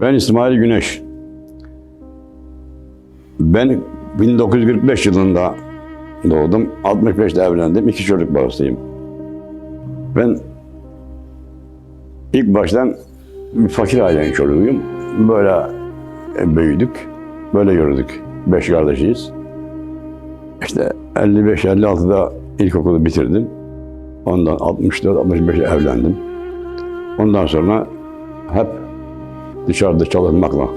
Ben İsmail Güneş. Ben 1945 yılında doğdum. 65'te evlendim. İki çocuk babasıyım. Ben ilk baştan bir fakir ailenin çocuğuyum. Böyle e, büyüdük. Böyle yürüdük. Beş kardeşiyiz. İşte 55-56'da ilkokulu bitirdim. Ondan 64-65'e evlendim. Ondan sonra hep dışarıda çalışmakla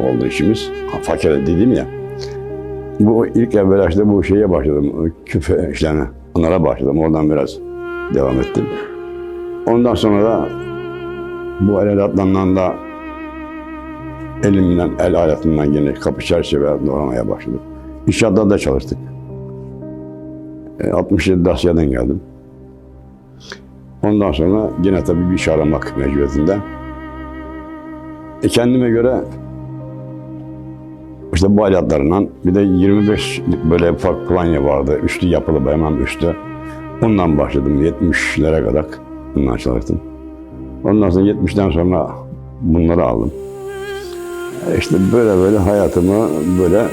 oldu işimiz. Fakir dedim ya. Bu ilk evvel işte bu şeye başladım. Küfe işlerine. Onlara başladım. Oradan biraz devam ettim. Ondan sonra da bu el aletlerden da elimden, el aletinden yine kapı çerçeve doğramaya başladım. İnşaatta da çalıştık. E, 67 Asya'dan geldim. Ondan sonra yine tabii bir iş aramak mecburiyetinde. E kendime göre işte bu aletlerle bir de 25 böyle ufak planya vardı. Üstü yapılı hemen üstü. Ondan başladım 70'lere kadar. Bundan çalıştım. Ondan sonra 70'ten sonra bunları aldım. E İşte böyle böyle hayatımı böyle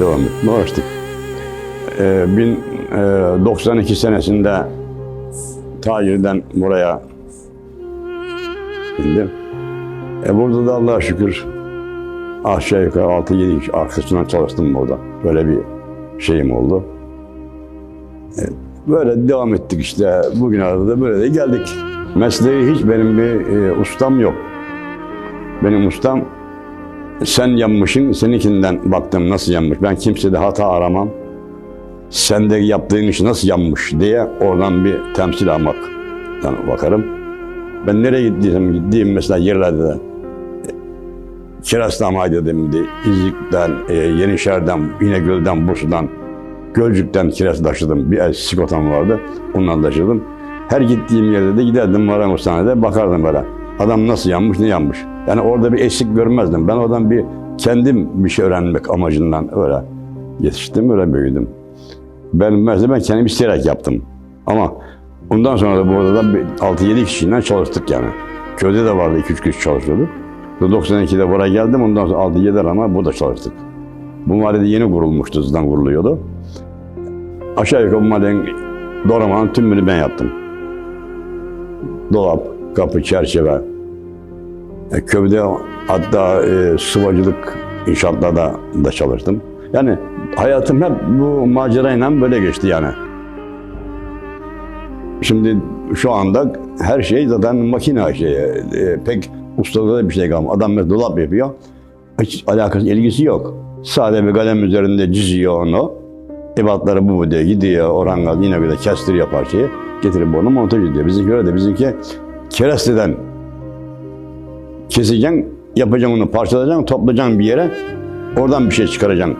devam etmeye uğraştık. Ee, 1092 senesinde Tahir'den buraya indim. E burada da Allah'a şükür aşağı yukarı 6-7 kişi arkasından çalıştım burada. Böyle bir şeyim oldu. E, böyle devam ettik işte. Bugün arada da böyle de geldik. Mesleği hiç benim bir e, ustam yok. Benim ustam sen yanmışsın, seninkinden baktım nasıl yanmış. Ben kimsede hata aramam. Sen de yaptığın iş nasıl yanmış diye oradan bir temsil almaktan bakarım. Ben nereye gittiysem gittiğim mesela yerlerde de Kirazlama dedim de İzlik'ten, e, Yenişehir'den, İnegöl'den, Bursa'dan, Gölcük'ten kiraz taşıdım. Bir sikotam vardı, ondan taşıdım. Her gittiğim yerde de giderdim Maramustane'de bakardım böyle. Adam nasıl yanmış, ne yanmış. Yani orada bir eksik görmezdim. Ben oradan bir kendim bir şey öğrenmek amacından öyle yetiştim, öyle büyüdüm. Ben mesela ben kendim isteyerek yaptım. Ama ondan sonra da burada da bir 6-7 kişiyle çalıştık yani. Köyde de vardı 2-3 kişi çalışıyorduk. 92'de buraya geldim ondan sonra 6-7 ama burada çalıştık. Bu mahallede yeni kurulmuştu, zaten kuruluyordu. Aşağı yukarı bu mahallenin doğramanın tümünü ben yaptım. Dolap, kapı, çerçeve. E, köyde hatta e, sıvacılık inşaatlarda da çalıştım. Yani hayatım hep bu macerayla böyle geçti yani. Şimdi şu anda her şey zaten makine şeyi. E, pek ustada da bir şey kalmadı. Adam mesela dolap yapıyor. Hiç alakası, ilgisi yok. Sade bir kalem üzerinde çiziyor onu. Ebatları bu bu diye gidiyor. Oranga yine bir de kestiriyor parçayı. Getirip onu montaj ediyor. Bizimki öyle de bizimki keresteden keseceksin, yapacaksın onu parçalayacaksın, toplayacaksın bir yere. Oradan bir şey çıkaracaksın.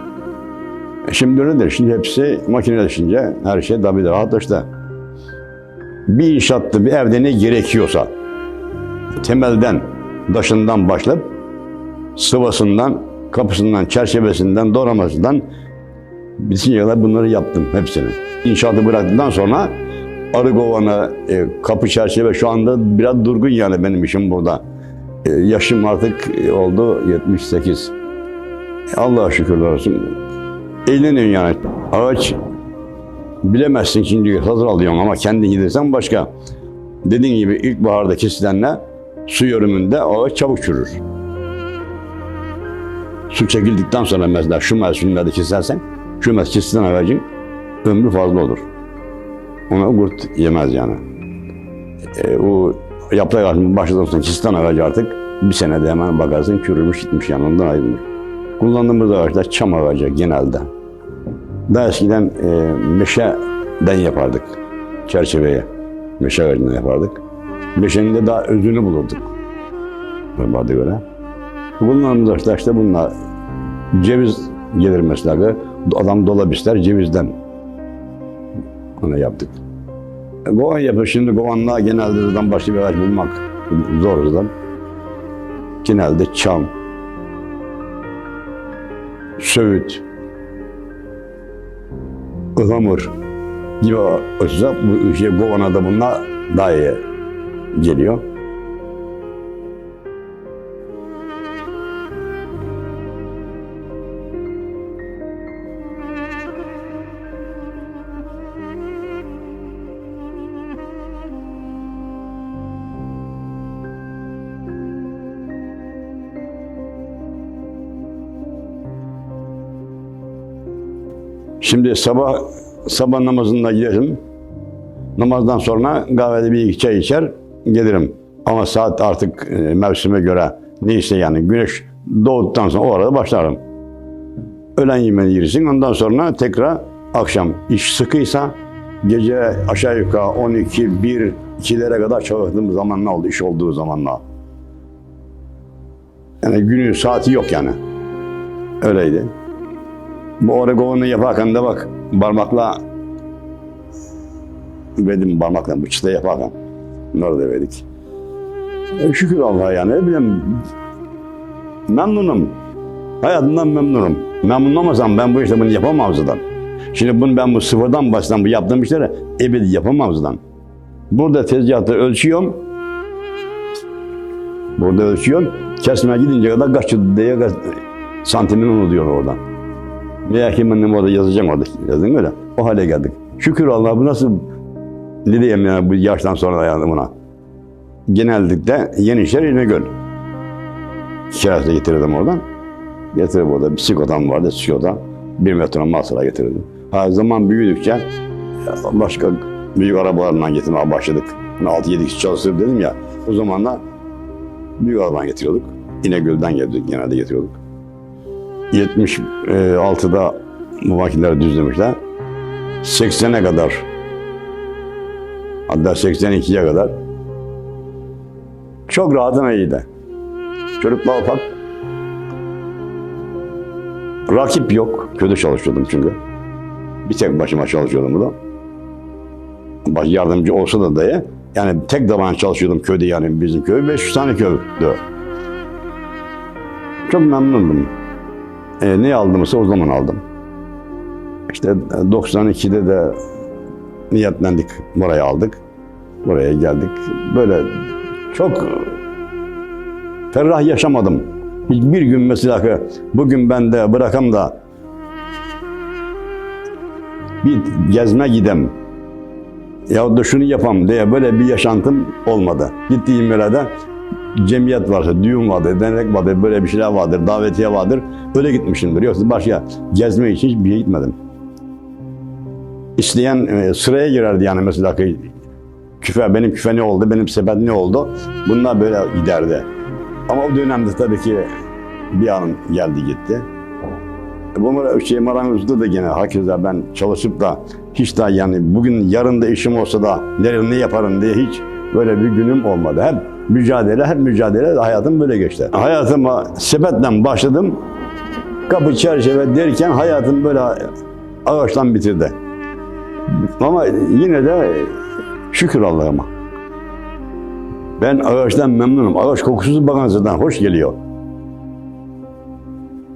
E Şimdi öyledir. Şimdi hepsi makineleşince her şey tabii de rahatlaştı. Bir inşaatta, bir evde ne gerekiyorsa temelden, daşından başlayıp sıvasından, kapısından, çerçevesinden, doğramasından bütün kadar bunları yaptım hepsini. İnşaatı bıraktıktan sonra arı kovanı, e, kapı çerçeve şu anda biraz durgun yani benim işim burada. E, yaşım artık e, oldu 78. E, Allah'a şükürler olsun. Eğleniyorsun yani. Ağaç bilemezsin şimdi hazır alıyorsun ama kendin gidersen başka. Dediğin gibi ilkbaharda kesilenle su yorumunda ağaç çabuk çürür. Su çekildikten sonra mesela şu mevsimlerde kesersen şu mevsim kesilen ağacın ömrü fazla olur. Ona kurt yemez yani. E, o yaprak ağacının başladıktan kesilen ağacı artık bir senede hemen bakarsın çürümüş gitmiş yanından ayrılmış. Kullandığımız ağaçlar çam ağacı genelde. Daha eskiden e, meşeden yapardık çerçeveye. Meşe ağacından yapardık. Meşenin de daha özünü bulurduk. Bana göre. Kullandığımız ağaçlar işte bunlar. Ceviz gelir mesela. Adam dolap ister cevizden. Onu yaptık. Kovan yapıyor. Şimdi kovanla genelde zaten başka bir ağaç bulmak zor zaten. Genelde çam, söğüt, ıhlamur gibi olsa bu şey Kovan'a da bunlar daha iyi geliyor. Şimdi sabah sabah namazında giderim. Namazdan sonra kahvede bir iki çay içer gelirim. Ama saat artık e, mevsime göre neyse yani güneş doğduktan sonra o arada başlarım. Öğlen yemeğini yersin. Ondan sonra tekrar akşam iş sıkıysa gece aşağı yukarı 12, 1, 2'lere kadar çalıştığım zamanlar oldu iş olduğu zamanlar. Yani günün saati yok yani. Öyleydi. Bu oregonu yaparken de bak parmakla verdim parmakla bu çıta yaparken. Bunları da verdik. E, şükür Allah'a yani. Bileyim memnunum. Hayatımdan memnunum. Memnun olmasam ben bu işte bunu yapamam zaten. Şimdi bunu ben bu sıfırdan baştan bu yaptığım işleri ebedi yapamam zaten. Burada tezgahta ölçüyorum. Burada ölçüyorum. Kesmeye gidince kadar kaç diye kaç santimini unutuyor orada. Veya kimin orada yazacağım orada. Yazın öyle. O hale geldik. Şükür Allah bu nasıl ne diyeyim yani bu yaştan sonra dayandım buna. Genellikle Yenişehir İnegöl. Kirasına getirdim oradan. Getirip orada sigortam vardı, sigorta. Bir metre masraya getirdim. Ha zaman büyüdükçe başka büyük arabalarından getirmeye başladık. 6-7 kişi çalışır dedim ya. O zamanlar büyük arabadan getiriyorduk. İnegöl'den geldik, genelde getiriyorduk. 76'da bu makineleri düzlemişler. 80'e kadar hatta 82'ye kadar çok rahatına iyiydi. Çocuklar ufak. Rakip yok. Kötü çalışıyordum çünkü. Bir tek başıma çalışıyordum burada. Baş yardımcı olsa da dayı. Yani tek zaman çalışıyordum köyde yani bizim köy 500 tane köydü. Çok memnundum. E, ne aldımsa o zaman aldım. İşte 92'de de niyetlendik. Buraya aldık. Buraya geldik. Böyle çok ferrah yaşamadım. Hiçbir gün mesela ki bugün ben de bırakam da bir gezme gidem ya da şunu yapam diye böyle bir yaşantım olmadı. Gittiğim yerde cemiyet varsa, düğün vardır, dernek vardır, böyle bir şeyler vardır, davetiye vardır. Öyle gitmişimdir. Yoksa başka gezme için hiçbir yere gitmedim. İsteyen e, sıraya girerdi yani mesela küfe, benim küfe ne oldu, benim sepet ne oldu? Bunlar böyle giderdi. Ama o dönemde tabii ki bir an geldi gitti. Bu şey marangozda da gene hakeza ben çalışıp da hiç daha yani bugün yarın da işim olsa da nerede ne yaparım diye hiç böyle bir günüm olmadı. Hep mücadele, hep mücadele hayatım böyle geçti. Hayatıma sepetle başladım. Kapı çerçeve derken hayatım böyle ağaçtan bitirdi. Ama yine de şükür Allah'ıma. Ben ağaçtan memnunum. Ağaç kokusu bana hoş geliyor.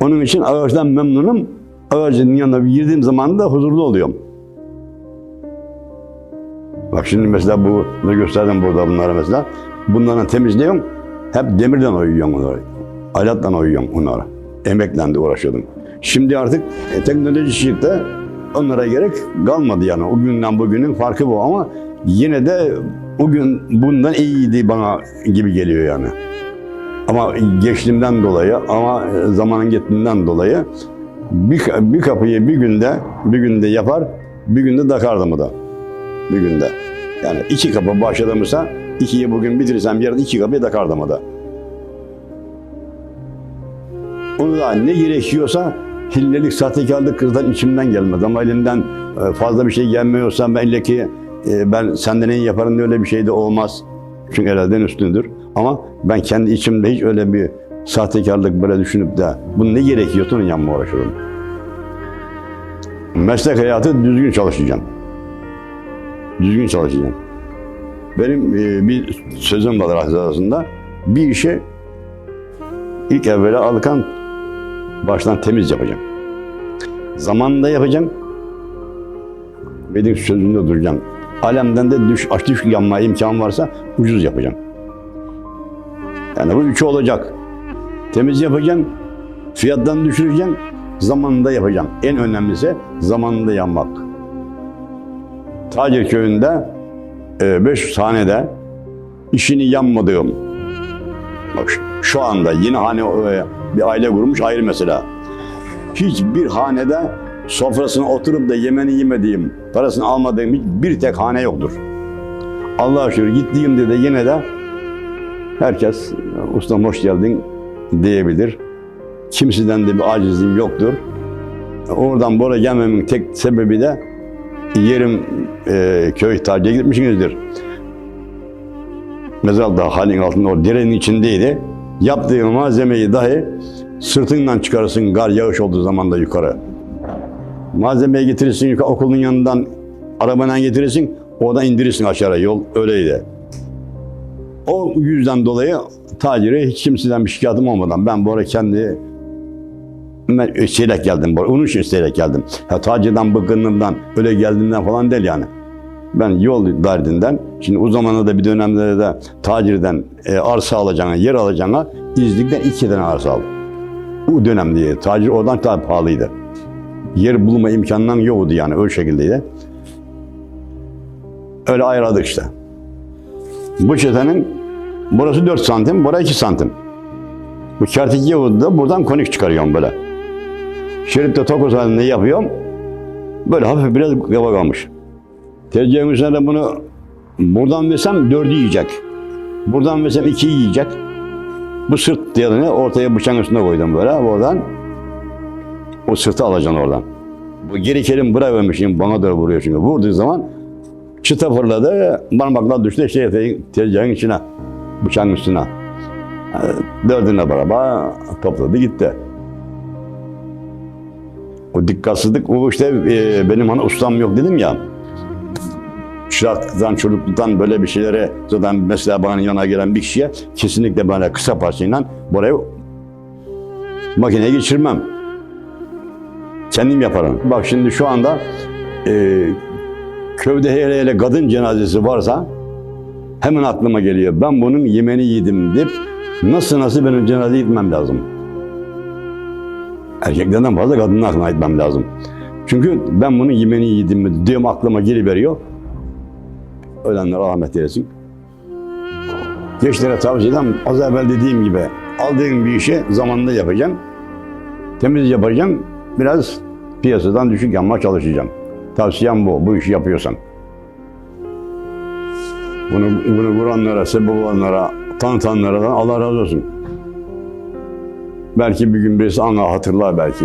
Onun için ağaçtan memnunum. Ağacın yanına girdiğim zaman da huzurlu oluyorum. Bak şimdi mesela bu, ne gösterdim burada bunları mesela. Bunları temizliyorum. Hep demirden oyuyorum onları. Alatla oyuyorum onları. Emekle de uğraşıyordum. Şimdi artık teknoloji çıktı. Onlara gerek kalmadı yani. O günden bugünün farkı bu ama yine de o gün bundan iyiydi bana gibi geliyor yani. Ama geçtiğimden dolayı ama zamanın gittiğinden dolayı bir, bir kapıyı bir günde bir günde yapar, bir günde takardım da. Bir günde. Yani iki kapı başladığımızda ikiyi bugün bitirirsem yarın iki kapıyı takardım da. Onu da ne gerekiyorsa hillelik, sahtekarlık kızdan içimden gelmez. Ama elimden e, fazla bir şey gelmiyorsa belli ki e, ben senden iyi yaparım diye öyle bir şey de olmaz. Çünkü elden üstündür. Ama ben kendi içimde hiç öyle bir sahtekarlık böyle düşünüp de bunu ne gerekiyorsa onun yanıma uğraşıyorum. Meslek hayatı düzgün çalışacağım. Düzgün çalışacağım. Benim e, bir sözüm var arasında. Bir işi ilk evvela alırken baştan temiz yapacağım. Zamanında yapacağım. Benim sözümde duracağım. Alemden de düş, aç düş yanma imkan varsa ucuz yapacağım. Yani bu üçü olacak. Temiz yapacağım, fiyattan düşüreceğim, zamanında yapacağım. En önemlisi zamanında yanmak. Tacir köyünde 500 hanede işini yanmadığım, bak şu- anda yine hani e, bir aile kurmuş ayrı mesela. Hiçbir hanede sofrasına oturup da yemeni yemediğim, parasını almadığım bir tek hane yoktur. Allah'a şükür gittiğimde de yine de herkes ustam hoş geldin diyebilir. Kimseden de bir acizliğim yoktur. Oradan buraya gelmemin tek sebebi de yerim e, köy tacıya gitmişsinizdir. Mezar da halin altında o derenin içindeydi. Yaptığın malzemeyi dahi sırtından çıkarırsın gar yağış olduğu zaman da yukarı. Malzemeyi getirirsin yukarı, okulun yanından arabayla getirirsin oradan indirirsin aşağı yol öyleydi. O yüzden dolayı tacire hiç kimseden bir şikayetim olmadan ben bu ara kendi ben isteyerek geldim. Onun için geldim. Ya tacirden bıkkınlığımdan öyle geldiğimden falan değil yani. Ben yol derdinden, şimdi o zamanda da bir dönemde de tacirden e, arsa alacağına, yer alacağına İznik'ten iki tane arsa aldım. Bu dönemde tacir oradan daha pahalıydı. Yer bulma imkanından yoktu yani öyle şekildeydi. Öyle ayırdık işte. Bu çetenin burası 4 santim, burası 2 santim. Bu kertik Yahudi'de buradan konik çıkarıyorum böyle. Şeritte tokus halinde yapıyorum. Böyle hafif biraz kaba kalmış. Tezgahın üzerine bunu buradan versem dördü yiyecek. Buradan versem iki yiyecek. Bu sırt diğerini ortaya bıçağın üstüne koydum böyle. Oradan o sırtı alacaksın oradan. Bu geri kelim buraya vermişim bana da vuruyor çünkü. Vurduğu zaman çıta fırladı, parmaklar düştü şey tezgahın içine, bıçağın üstüne. Dördüne beraber topladı gitti. O dikkatsizlik, o işte e, benim hani ustam yok dedim ya. Çıraklıktan, çocukluktan böyle bir şeylere zaten mesela bana yana gelen bir kişiye kesinlikle böyle kısa parçayla burayı makineye geçirmem. Kendim yaparım. Bak şimdi şu anda e, köyde hele hele kadın cenazesi varsa hemen aklıma geliyor. Ben bunun yemeni yedim deyip nasıl nasıl benim cenazeye gitmem lazım. Erkeklerden fazla kadının aklına gitmem lazım. Çünkü ben bunun yemeni yedim mi diyorum aklıma geliveriyor. Ölenlere rahmet eylesin. Gençlere tavsiye ederim. Az evvel dediğim gibi aldığın bir işi zamanında yapacaksın. Temiz yapacaksın. Biraz piyasadan düşük yanma çalışacaksın. Tavsiyem bu. Bu işi yapıyorsan. Bunu, bunu vuranlara, sebep olanlara, tanıtanlara da Allah razı olsun. Belki bir gün birisi ana hatırlar belki.